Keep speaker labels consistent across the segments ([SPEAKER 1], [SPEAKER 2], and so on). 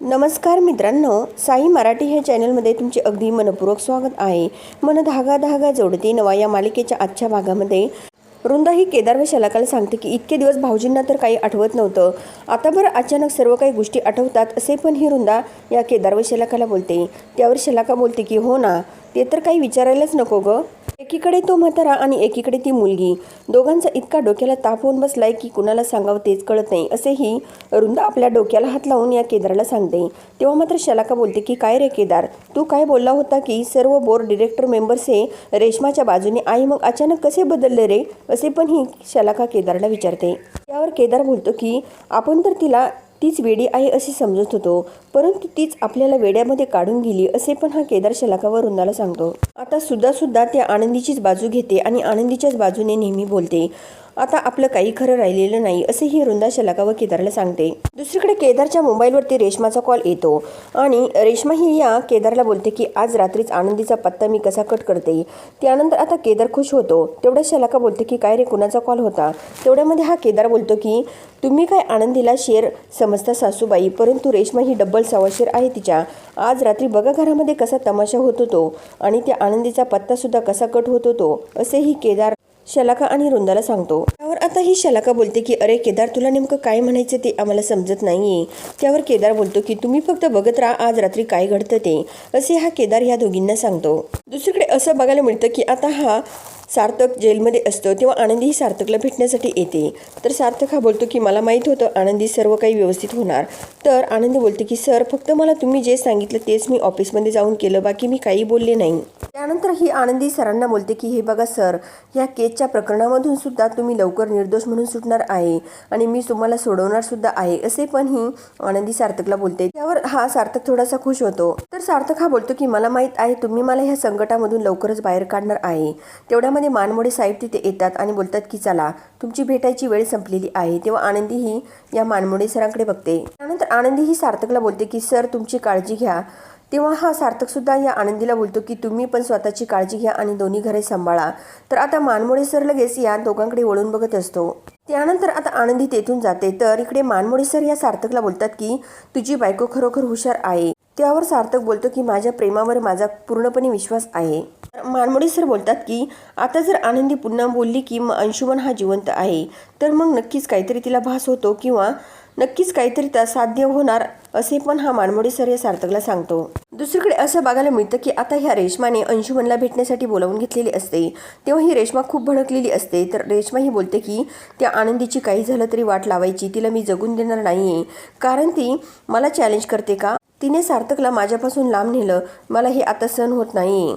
[SPEAKER 1] नमस्कार मित्रांनो साई मराठी ह्या चॅनलमध्ये तुमचे अगदी मनपूर्वक स्वागत आहे. मन धागा धागा जोडते नवा या मालिकेच्या आजच्या भागामध्ये. वृंदा ही केदार व शलाकाला सांगते की इतके दिवस भाऊजींना तर काही आठवत नव्हतं. आता बरं अचानक सर्व काही गोष्टी आठवतात असे पण ही वृंदा या केदार व शलाकाला बोलते. त्यावर शलाका बोलते की हो ना ते तर काही विचारायलाच नको गं. एकीकडे तो म्हातारा आणि एकीकडे ती मुलगी. दोघांचा इतका डोक्याला ताप होऊन बसलाय की कुणाला सांगावं तेच कळत नाही. असेही रुंद आपल्या डोक्याला हात लावून या केदारला सांगते. तेव्हा मात्र शलाका बोलते की काय रे केदार? तू काय बोलला होता की सर्व बोर्ड डिरेक्टर मेंबर्स हे रेशमाच्या बाजूने आई मग अचानक कसे बदलले रे? असे पण ही शलाका केदारला विचारते. त्यावर केदार बोलतो की आपण तर तिला तीच वेडी आहे असे समजत होतो. परंतु तीच आपल्याला वेड्यामध्ये काढून गेली असे पण हा केदार शलाकावर रुंदाला सांगतो. आता सुद्धा सुद्धा त्या आनंदीचीच बाजू घेते आणि आनंदीच्याच बाजूने नेहमी बोलते. आता आपलं काही खरं राहिलेलं नाही असंही रुंदा वृंदा शलाका व केदारला सांगते. दुसरीकडे केदारच्या मोबाईलवरती रेशमाचा कॉल येतो. आणि रेश्मा ही या केदारला बोलते की आज रात्रीच आनंदीचा पत्ता मी कसा कट करते? त्यानंतर आता केदार खुश होतो. तेवढ्या शलाका बोलते की काय रे कुणाचा कॉल होता? तेवढ्यामध्ये हा केदार बोलतो की तुम्ही काय आनंदीला शेर समजता सासूबाई परंतु रेशमा ही डब्बल सवाशेर आहे तिच्या. आज रात्री बघा घरामध्ये कसा तमाशा होत होतो आणि त्या आनंदीचा पत्तासुद्धा कसा कट होत होतो असेही केदार शलाका आणि रुंदाला सांगतो त्यावर आता ही शलाका बोलते की अरे केदार तुला नेमकं काय म्हणायचं ते आम्हाला समजत नाहीये. त्यावर केदार बोलतो की तुम्ही फक्त बघत राहा आज रात्री काय घडतं ते. असे हा केदार ह्या दोघींना सांगतो. दुसरीकडे असं बघायला मिळतं की आता हा सार्थक जेलमध्ये असतो तेव्हा आनंदी ही सार्थकला भेटण्यासाठी येते. तर सार्थक हा बोलतो की मला माहीत होतं आनंदी सर्व काही व्यवस्थित होणार. तर आनंदी बोलते की सर फक्त मला तुम्ही जे सांगितलं तेच मी ऑफिसमध्ये जाऊन केलं. बाकी मी काही बोलले नाही. त्यानंतर ही आनंदी सरांना बोलते की हे बघा सर या केसच्या प्रकरणामधून सुद्धा तुम्ही लवकर निर्दोष म्हणून सुटणार आहे आणि मी तुम्हाला सोडवणार सुद्धा आहे. असे पण ही आनंदी सार्थकला बोलते. त्यावर हा सार्थक थोडासा खुश होतो. तर सार्थक हा बोलतो की मला माहीत आहे तुम्ही मला ह्या संकटामधून लवकरच बाहेर काढणार आहे. तेवढ्यामध्ये मानमोडे साहेब तिथे येतात आणि बोलतात की चला तुमची भेटायची वेळ संपलेली आहे. तेव्हा आनंदी ही या मानमोडे सरांकडे बघते. त्यानंतर आनंदी ही सार्थकला बोलते की सर तुमची काळजी घ्या. तेव्हा हा सार्थक सुद्धा या आनंदीला बोलतो की तुम्ही पण स्वतःची काळजी घ्या आणि दोन्ही घरे सांभाळा. तर आता मानमोडे सर लगेच या दोघांकडे वळून बघत असतो. त्यानंतर आता आनंदी तेथून जाते. तर इकडे मानमोडे सर या सार्थकला बोलतात की तुझी बायको खरोखर हुशार आहे. त्यावर सार्थक बोलतो की माझ्या प्रेमावर माझा पूर्णपणे विश्वास आहे. मानमोडे सर बोलतात की आता जर आनंदी पुन्हा बोलली की मग अंशुमन हा जिवंत आहे तर मग नक्कीच काहीतरी तिला भास होतो किंवा नक्कीच काहीतरी त्या साध्य होणार असे पण हा मानमोडे सर या सार्थकला सांगतो. दुसरीकडे असं बघायला मिळतं की आता ह्या रेशमाने अंशुमनला भेटण्यासाठी बोलावून घेतलेली असते. तेव्हा ही रेशमा खूप भडकलेली असते. तर रेशमा ही बोलते की त्या आनंदीची काही झालं तरी वाट लावायची. तिला मी जगून देणार नाहीये. कारण ती मला चॅलेंज करते का? तिने सार्थकला माझ्यापासून लांब नेलं. मला हे आता सहन होत नाही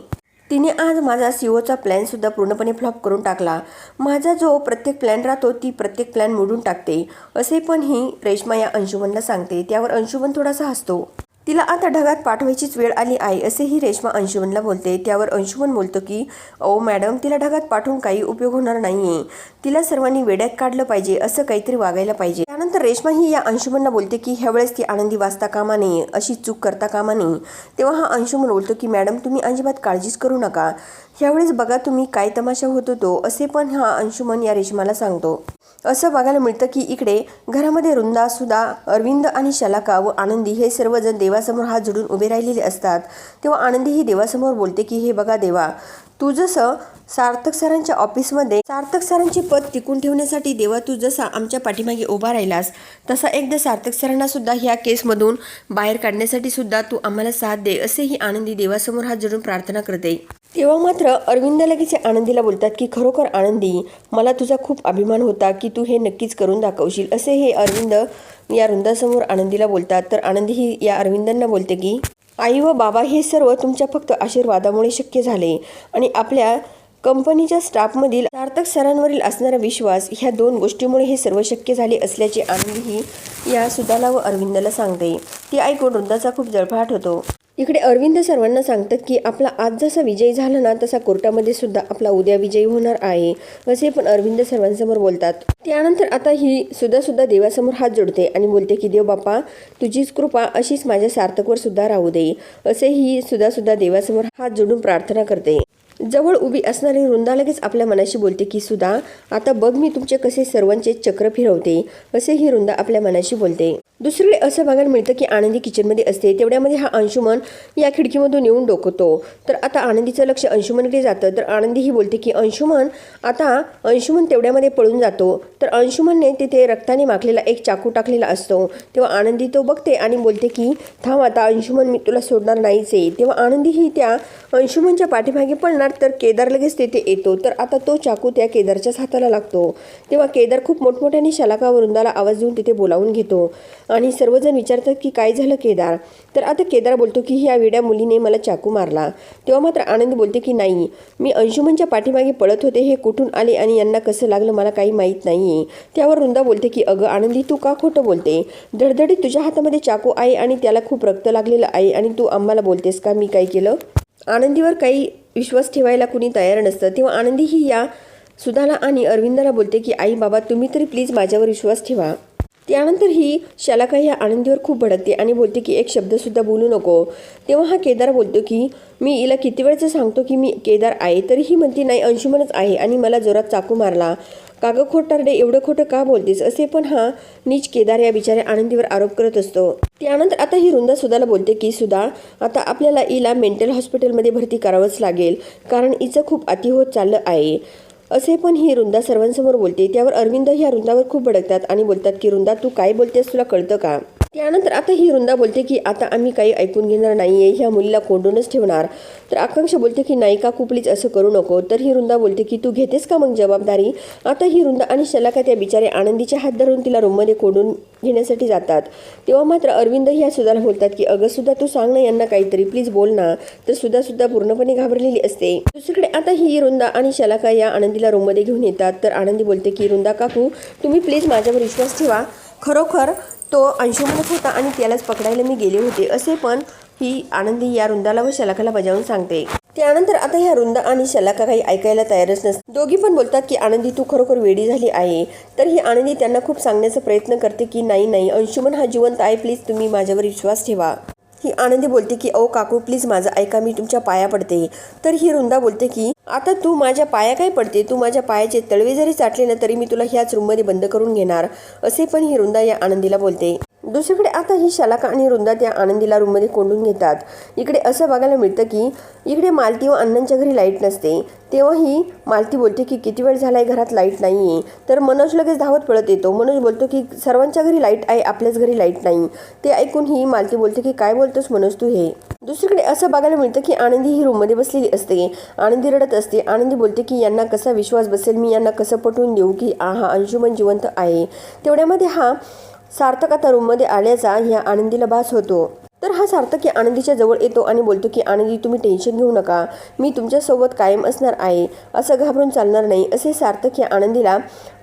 [SPEAKER 1] तिने आज माझा सीओचा प्लॅनसुद्धा पूर्णपणे फ्लॉप करून टाकला. माझा जो प्रत्येक प्लॅन राहतो ती प्रत्येक प्लॅन मोडून टाकते. असे पण ही रेश्मा या अंशुमनला सांगते. त्यावर अंशुमन थोडासा हसतो. तिला आता ढगात पाठवायचीच वेळ आली आहे असेही रेश्मा अंशुमनला बोलते. त्यावर अंशुमन बोलतो की ओ मॅडम तिला ढगात पाठवून काही उपयोग होणार नाहीये. तिला सर्वांनी वेड्यात काढलं पाहिजे असं काहीतरी वागायला पाहिजे. त्यानंतर रेश्मा ही या अंशुमनला बोलते की ह्यावेळेस ती आनंदी वाचता कामा नये अशी चूक करता कामा नये. तेव्हा हा अंशुमन बोलतो की मॅडम तुम्ही अजिबात काळजीच करू नका. ह्यावेळेस बघा तुम्ही काय तमाशा होत होतो असे पण हा अंशुमन या रेशमाला सांगतो. असं बघायला मिळतं की इकडे घरामध्ये रुंदा सुधा अरविंद आणि शलाका व आनंदी हे सर्वजण देवासमोर हात जोडून उभे राहिलेले असतात. तेव्हा आनंदी ही देवासमोर बोलते की हे बघा देवा तू जसं सार्थक सरांच्या ऑफिसमध्ये सार्थक सरांचे पद टिकून ठेवण्यासाठी देवा तू जसा आमच्या पाठीमागे उभा राहिलास तसा एकदा सार्थक सरांना सुद्धा ह्या केसमधून बाहेर काढण्यासाठी सुद्धा तू आम्हाला साथ दे असेही आनंदी देवासमोर हात जोडून प्रार्थना करते. तेव्हा मात्र अरविंद लगेच आनंदीला बोलतात की खरोखर आनंदी मला तुझा खूप अभिमान होता की तू हे नक्कीच करून दाखवशील. असे हे अरविंद या वृंदासमोर आनंदीला बोलतात. तर आनंदी ही या अरविंदांना बोलते की आई व बाबा हे सर्व तुमच्या फक्त आशीर्वादामुळे शक्य झाले आणि आपल्या कंपनीच्या स्टाफमधील सार्थक सरांवरील असणारा विश्वास ह्या दोन गोष्टीमुळे हे सर्व शक्य झाले असल्याचे आनंदी या सुदाला व अरविंदला सांगते. ती ऐकून वृंदाचा खूप जळफाट होतो. इकडे अरविंद सर्वांना सांगतात की आपला आज जसा विजय झाला ना तसा कोर्टामध्ये सुद्धा आपला उद्या विजयी होणार आहे असे पण अरविंद सर्वांसमोर बोलतात. त्यानंतर आता ही सुद्धा सुद्धा देवासमोर हात जोडते आणि बोलते की देव बाप्पा तुझीच कृपा अशीच माझ्या सार्थकवर सुद्धा राहू दे असे ही सुद्धा सुद्धा देवासमोर हात जोडून प्रार्थना करते. जवळ उभी असणारी वृंदा लगेच आपल्या मनाशी बोलते की सुद्धा आता बघ मी तुमचे कसे सर्वांचे चक्र फिरवते असे ही वृंदा आपल्या मनाशी बोलते. दुसरीकडे असं बघायला मिळतं की आनंदी किचनमध्ये असते तेवढ्यामध्ये हा अंशुमन या खिडकीमधून येऊन डोकतो. तर आता आनंदीचं लक्ष अंशुमनकडे जातं. तर आनंदी ही बोलते की अंशुमन आता अंशुमन तेवढ्यामध्ये पळून जातो. तर अंशुमनने तिथे रक्ताने माखलेला एक चाकू टाकलेला असतो. तेव्हा आनंदी तो बघते आणि बोलते की थांब आता अंशुमन मी तुला सोडणार नाहीच आहे तेव्हा आनंदी ही त्या अंशुमनच्या पाठीमागे पळणार तर केदार लगेच तिथे येतो. तर आता तो चाकू त्या केदारच्याच हाताला लागतो. तेव्हा केदार खूप मोठमोठ्याने शलाका वृंदाला आवाज देऊन तिथे बोलावून घेतो. आणि सर्वजण विचारतात की काय झालं केदार? तर आता केदार बोलतो की ह्या वेड्या मुलीने मला चाकू मारला. तेव्हा मात्र आनंद बोलते की नाही मी अंशुमनच्या पाठीमागे पळत होते हे कुठून आले आणि यांना कसं लागलं मला काही माहीत नाही त्यावर वृंदा बोलते की अगं आनंदी तू का खोटं बोलते? धडधडीत तुझ्या हातामध्ये चाकू आहे आणि त्याला खूप रक्त लागलेलं आहे आणि तू आम्हाला बोलतेस का? मी काय केलं? आनंदीवर काही विश्वास ठेवायला कुणी तयार नसतं. तेव्हा आनंदी ही या सुधाला आणि अरविंदाला बोलते की आई बाबा तुम्ही तरी प्लीज माझ्यावर विश्वास ठेवा. त्यानंतर ही शालाका ह्या आनंदीवर खूप भडकते आणि बोलते की एक शब्दसुद्धा बोलू नको. तेव्हा हा केदार बोलतो की मी हिला किती वेळचं सांगतो की मी केदार आहे तरीही म्हणते नाही अंशुमनच आहे आणि मला जोरात चाकू मारला. कागं खोटारडे एवढं खोटं का बोलतेस? असे पण हा नीच केदार या बिचाऱ्या आनंदीवर आरोप करत असतो. त्यानंतर आता ही रुंदा सुधाला बोलते की सुधा आता आपल्याला हिला मेंटल हॉस्पिटलमध्ये भरती करावंच लागेल कारण हिचं खूप अति होत चाललं आहे. असे पण ही रुंदा सर्वांसमोर बोलते. त्यावर अरविंद ह्या रुंदावर खूप भडकतात आणि बोलतात की रुंदा तू काय बोलतेस? तुला कळतं का? त्यानंतर आता ही रुंदा बोलते की आता आम्ही काही ऐकून घेणार नाही आहे ह्या मुलीला कोंडूनच ठेवणार. तर आकांक्षा बोलते की नाही का प्लीज असं करू नको. तर ही रुंदा बोलते की तू घेतेस का मग जबाबदारी? आता ही रुंदा आणि शलाका त्या बिचारे आनंदीच्या हात धरून तिला रूममध्ये कोंडून घेण्यासाठी जातात. तेव्हा मात्र अरविंद ह्या सुधाला बोलतात की अगं सुद्धा तू सांग ना यांना काहीतरी. प्लीज बोल ना. तर सुद्धा सुद्धा पूर्णपणे घाबरलेली असते. दुसरीकडे आता ही रुंदा आणि शलाका या आनंदीला रूममध्ये घेऊन येतात. तर आनंदी बोलते की रुंदा काकू तुम्ही प्लीज माझ्यावर विश्वास ठेवा. खरोखर तो अंशुमनच होता आणि त्यालाच पकडायला मी गेले होते असे पण ही आनंदी या रुंदाला व शलाकाला बजावून सांगते. त्यानंतर आता ह्या रुंदा आणि शलाका काही ऐकायला तयारच नसते दोघी पण बोलतात की आनंदी तू खरोखर वेडी झाली आहे. तर ही आनंदी त्यांना खूप सांगण्याचा प्रयत्न करते की नाही नाही अंशुमन हा जिवंत आहे प्लीज तुम्ही माझ्यावर विश्वास ठेवा. ही आनंदी बोलते की अहो काकू प्लीज माझं ऐका मी तुमच्या पाया पडते. तर ही रुंदा बोलते की आता तू माझ्या पाया काय पडते? तू माझ्या पायाचे तळवे जरी चाटले ना तरी मी तुला ह्याच रूममध्ये बंद करून घेणार. असे पण ही रुंदा या आनंदीला बोलते. दुसरीकडे आता ही शलाका आणि रुंदा त्या आनंदीला रूममध्ये कोंडून घेतात. इकडे असं बघायला मिळतं की इकडे मालती व अण्णांच्या घरी लाइट नसते. तेव्हाही मालती बोलते की किती वेळ झाला आहे घरात लाइट नाही आहे तर मनोज लगेच धावत पळत येतो. मनोज बोलतो की सर्वांच्या घरी लाइट आहे आपल्याच घरी लाइट नाही. ते ऐकून ही मालती बोलते की काय बोलतोस मनोज तू हे? दुसरीकडे असं बघायला मिळतं की आनंदी ही रूममध्ये बसलेली असते. आनंदी रडत असते. आनंदी बोलते की यांना कसा विश्वास बसेल? मी यांना कसं पटवून देऊ की आ हा अंशुमन जिवंत आहे? तेवढ्यामध्ये हा सार्थक आता रूममध्ये आल्याचा ह्या आनंदीला भास होतो. तर हा सार्थक या आनंदीच्या जवळ येतो आणि बोलतो की आनंदी तुम्ही टेन्शन घेऊ नका. मी तुमच्यासोबत कायम असणार आहे. असं घाबरून चालणार नाही. असे सार्थक या आनंदीला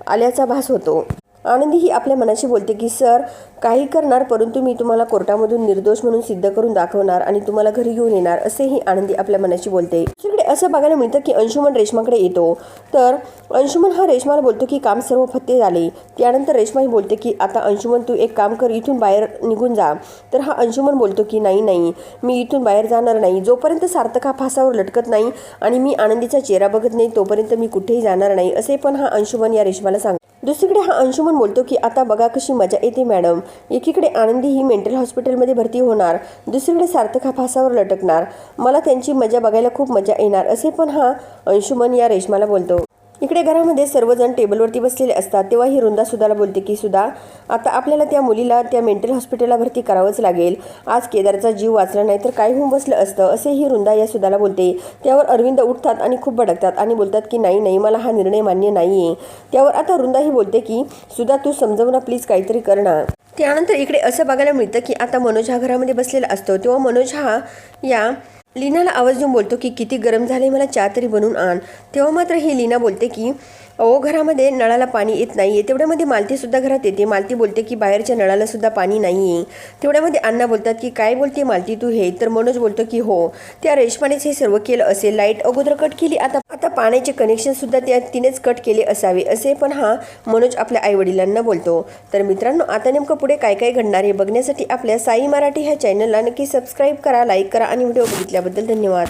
[SPEAKER 1] आल्याचा भास होतो. आनंदी ही आपल्या मनाशी बोलते की सर काही करणार परंतु मी तुम्हाला कोर्टामधून निर्दोष म्हणून सिद्ध करून दाखवणार आणि तुम्हाला घरी घेऊन येणार असेही आनंदी आपल्या मनाशी बोलते. दुसरीकडे असं बघायला मिळतं की अंशुमन रेशमाकडे येतो. तर अंशुमन हा रेशमाला बोलतो की काम सर्व फत्ते झाले. त्यानंतर रेशमा ही बोलते की आता अंशुमन तू एक काम कर इथून बाहेर निघून जा. तर हा अंशुमन बोलतो की नाही नाही मी इथून बाहेर जाणार नाही. जोपर्यंत सार्थक हा फासावर लटकत नाही आणि मी आनंदीचा चेहरा बघत नाही तोपर्यंत मी कुठेही जाणार नाही असे पण हा अंशुमन या रेशमाला सांग दुसरीकडे हा अंशुमन बोलतो की आता बघा कशी मजा येते मॅडम. एकीकडे आनंदी ही मेंटल हॉस्पिटलमध्ये भरती होणार. दुसरीकडे सार्थक हा फासावर लटकणार. मला त्यांची मजा बघायला खूप मजा येणार. असे पण हा अंशुमन या रेशमाला बोलतो. इकडे घरामध्ये सर्वजण टेबलवरती बसलेले असतात. तेव्हा ही रुंदा सुधाला बोलते की सुधा आता आपल्याला त्या मुलीला त्या मेंटल हॉस्पिटलला भरती करावंच लागेल. आज केदारचा जीव वाचला नाही तर काय होऊन बसलं असतं? असे ही रुंदा या सुधाला बोलते. त्यावर अरविंद उठतात आणि खूप भडकतात आणि बोलतात की नाही नाही मला हा निर्णय मान्य नाही आहे त्यावर आता रुंदाही बोलते की सुधा तू समजव ना प्लीज काहीतरी कर ना. त्यानंतर इकडे असं बघायला मिळतं की आता मनोज हा घरामध्ये बसलेला असतो. तेव्हा मनोज हा या लीनाला आवाज देऊन बोलतो की किती गरम झाले मला चहा तरी बनवून आण. तेव्हा मात्र ही लीना बोलते की अहो घरामध्ये नळाला पाणी येत नाही आहे तेवढ्यामध्ये मालतीसुद्धा घरात येते. मालती बोलते की बाहेरच्या नळालासुद्धा पाणी नाही आहे तेवढ्यामध्ये अण्णा बोलतात की काय बोलते मालती तू हे? तर मनोज बोलतो की हो त्या रेशमानेच हे सर्व केलं असेल. लाइट अगोदर कट केली आता आता पाण्याचे कनेक्शनसुद्धा त्या तिनेच कट केले असावे असे पण हा मनोज आपल्या आईवडिलांना बोलतो. तर मित्रांनो आता नेमकं पुढे काय काय घडणार हे बघण्यासाठी आपल्या साई मराठी ह्या चॅनलला नक्की सबस्क्राईब करा लाईक करा आणि व्हिडिओ बघितल्याबद्दल धन्यवाद.